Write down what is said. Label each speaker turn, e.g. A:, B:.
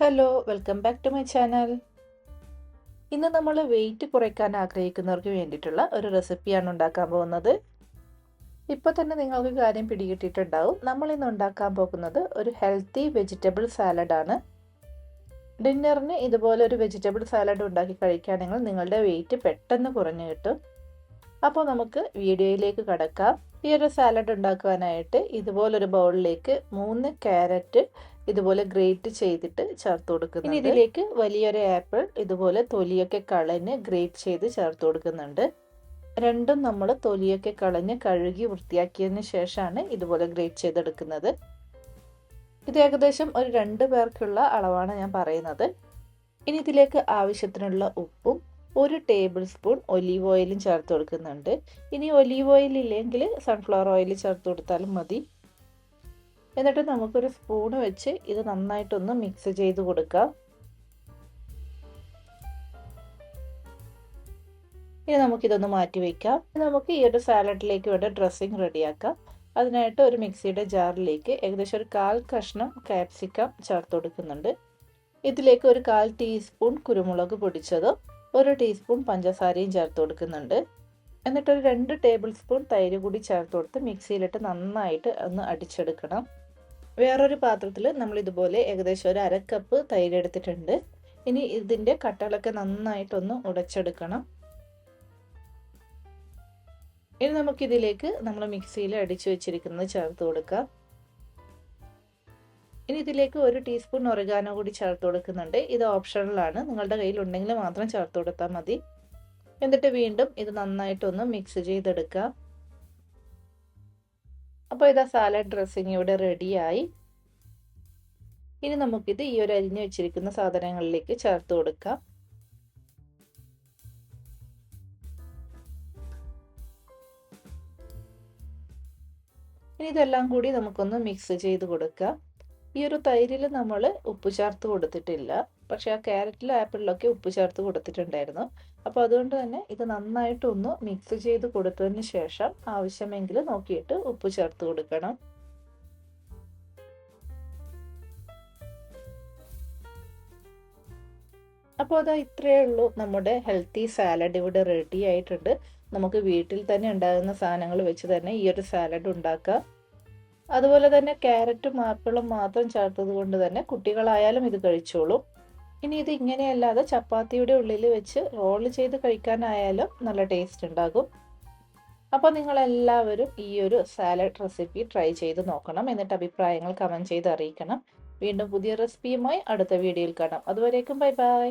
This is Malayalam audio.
A: Hello welcome back to my channel ഇന്ന് നമ്മൾ വെയിറ്റ് കുറയ്ക്കാൻ ആഗ്രഹിക്കുന്നവർക്ക് വേണ്ടിയിട്ടുള്ള ഒരു റെസിപ്പിയാണ് ഉണ്ടാക്കാൻ പോകുന്നത്. ഇപ്പോൾ തന്നെ നിങ്ങൾക്ക് കാര്യം പിടികിട്ടിട്ടുണ്ടാവും നമ്മൾ ഇന്ന് ഉണ്ടാക്കാൻ പോകുന്നത് ഒരു ഹെൽത്തി വെജിറ്റബിൾ സാലഡാണ് ഡിന്നറിന് ഇതുപോലെ ഒരു വെജിറ്റബിൾ സാലഡ് ഉണ്ടാക്കി കഴിക്കുകയാണെങ്കിൽ നിങ്ങളുടെ വെയിറ്റ് പെട്ടെന്ന് കുറഞ്ഞു കിട്ടും. അപ്പോൾ നമുക്ക് വീഡിയോയിലേക്ക് കടക്കാം. ഈ ഒരു സാലഡ് ഉണ്ടാക്കുവാനായിട്ട് ഇതുപോലൊരു ബൗളിലേക്ക് മൂന്ന് ക്യാരറ്റ് ഇതുപോലെ ഗ്രേറ്റ് ചെയ്തിട്ട് ചേർത്ത് കൊടുക്കുന്നു ഇനി ഇതിലേക്ക് വലിയൊരു ആപ്പിൾ ഇതുപോലെ തൊലിയൊക്കെ കളഞ്ഞ് ഗ്രേറ്റ് ചെയ്ത് ചേർത്ത് കൊടുക്കുന്നുണ്ട്. രണ്ടും നമ്മൾ തൊലിയൊക്കെ കളഞ്ഞ് കഴുകി വൃത്തിയാക്കിയതിന് ശേഷമാണ് ഇതുപോലെ ഗ്രേറ്റ് ചെയ്തെടുക്കുന്നത്. ഇത് ഏകദേശം ഒരു രണ്ട് പേർക്കുള്ള അളവാണ് ഞാൻ പറയുന്നത്. ഇനി ഇതിലേക്ക് ആവശ്യത്തിനുള്ള ഉപ്പും ഒരു ടേബിൾ സ്പൂൺ ഒലീവ് ഓയിലും ചേർത്ത് കൊടുക്കുന്നുണ്ട്. ഇനി ഒലീവ് ഓയിൽ ഇല്ലെങ്കിൽ സൺഫ്ലവർ ഓയിൽ ചേർത്ത് കൊടുത്താലും മതി. എന്നിട്ട് നമുക്കൊരു സ്പൂണ് വെച്ച് ഇത് നന്നായിട്ടൊന്ന് മിക്സ് ചെയ്ത് കൊടുക്കാം. ഇനി നമുക്കിതൊന്ന് മാറ്റി വയ്ക്കാം നമുക്ക് ഈ ഒരു സാലഡിലേക്ക് വേണ്ട ഡ്രസ്സിങ് റെഡിയാക്കാം അതിനായിട്ട് ഒരു മിക്സിയുടെ ജാറിലേക്ക് ഏകദേശം ഒരു കാൽ കഷ്ണം കാപ്സിക്കം ചേർത്ത് കൊടുക്കുന്നുണ്ട്. ഇതിലേക്ക് ഒരു കാൽ ടീസ്പൂൺ കുരുമുളക് പൊടിച്ചതും ഒരു ടീസ്പൂൺ പഞ്ചസാരയും ചേർത്ത് കൊടുക്കുന്നുണ്ട്. എന്നിട്ടൊരു രണ്ട് ടേബിൾ സ്പൂൺ തൈര് കൂടി ചേർത്ത് കൊടുത്ത് മിക്സിയിലിട്ട് നന്നായിട്ട് ഒന്ന് അടിച്ചെടുക്കണം. വേറൊരു പാത്രത്തിൽ നമ്മൾ ഇതുപോലെ ഏകദേശം ഒരു അരക്കപ്പ് തൈര് എടുത്തിട്ടുണ്ട് ഇനി ഇതിന്റെ കട്ടകളൊക്കെ നന്നായിട്ടൊന്ന് ഉടച്ചെടുക്കണം. ഇനി നമുക്കിതിലേക്ക് നമ്മൾ മിക്സിയിൽ അടിച്ചു വെച്ചിരിക്കുന്നത് ചേർത്ത് കൊടുക്കാം. ഇനി ഇതിലേക്ക് ഒരു ടീസ്പൂൺ ഒറിഗാനോ കൂടി ചേർത്ത് കൊടുക്കുന്നുണ്ട്. ഇത് ഓപ്ഷണലാണ്. നിങ്ങളുടെ കയ്യിൽ ഉണ്ടെങ്കിൽ മാത്രം ചേർത്ത് കൊടുത്താൽ മതി. എന്നിട്ട് വീണ്ടും ഇത് നന്നായിട്ടൊന്ന് മിക്സ് ചെയ്തെടുക്കാം. അപ്പോൾ ഇതാ സാലഡ് ഡ്രസ്സിങ് ഇവിടെ റെഡിയായി ഇനി നമുക്കിത് ഈ ഒരു അരിഞ്ഞു വെച്ചിരിക്കുന്ന സാധനങ്ങളിലേക്ക് ചേർത്ത് കൊടുക്കാം. ഇനി ഇതെല്ലാം കൂടി നമുക്കൊന്ന് മിക്സ് ചെയ്ത് കൊടുക്കാം. ഈ ഒരു തൈരിൽ നമ്മൾ ഉപ്പ് ചേർത്ത് കൊടുത്തിട്ടില്ല. പക്ഷെ ആ ക്യാരറ്റിലും ആപ്പിളിലൊക്കെ ഉപ്പ് ചേർത്ത് കൊടുത്തിട്ടുണ്ടായിരുന്നു. അപ്പോൾ അതുകൊണ്ട് തന്നെ ഇത് നന്നായിട്ടൊന്ന് മിക്സ് ചെയ്ത് കൊടുത്തതിന് ശേഷം ആവശ്യമെങ്കിൽ നോക്കിയിട്ട് ഉപ്പ് ചേർത്ത് കൊടുക്കണം. അപ്പോൾ അതാ ഇത്രയേ ഉള്ളൂ നമ്മുടെ ഹെൽത്തി സാലഡ് ഇവിടെ റെഡി ആയിട്ടുണ്ട്. നമുക്ക് വീട്ടിൽ തന്നെ ഉണ്ടാകുന്ന സാധനങ്ങൾ വെച്ച് തന്നെ ഈ ഒരു സാലഡ് ഉണ്ടാക്കാം. അതുപോലെ തന്നെ ക്യാരറ്റും ആപ്പിളും മാത്രം ചേർത്തത് കൊണ്ട് തന്നെ കുട്ടികളായാലും ഇത് കഴിച്ചോളും. ഇനി ഇത് ഇങ്ങനെയല്ലാതെ ചപ്പാത്തിയുടെ ഉള്ളിൽ വെച്ച് റോൾ ചെയ്ത് കഴിക്കാനായാലും നല്ല ടേസ്റ്റ് ഉണ്ടാകും. അപ്പോൾ നിങ്ങളെല്ലാവരും ഈ ഒരു സാലഡ് റെസിപ്പി ട്രൈ ചെയ്ത് നോക്കണം. എന്നിട്ട് അഭിപ്രായങ്ങൾ കമന്റ് ചെയ്ത് അറിയിക്കണം. വീണ്ടും പുതിയ റെസിപ്പിയുമായി അടുത്ത വീഡിയോയിൽ കാണാം. അതുവരേക്കും ബൈ ബൈ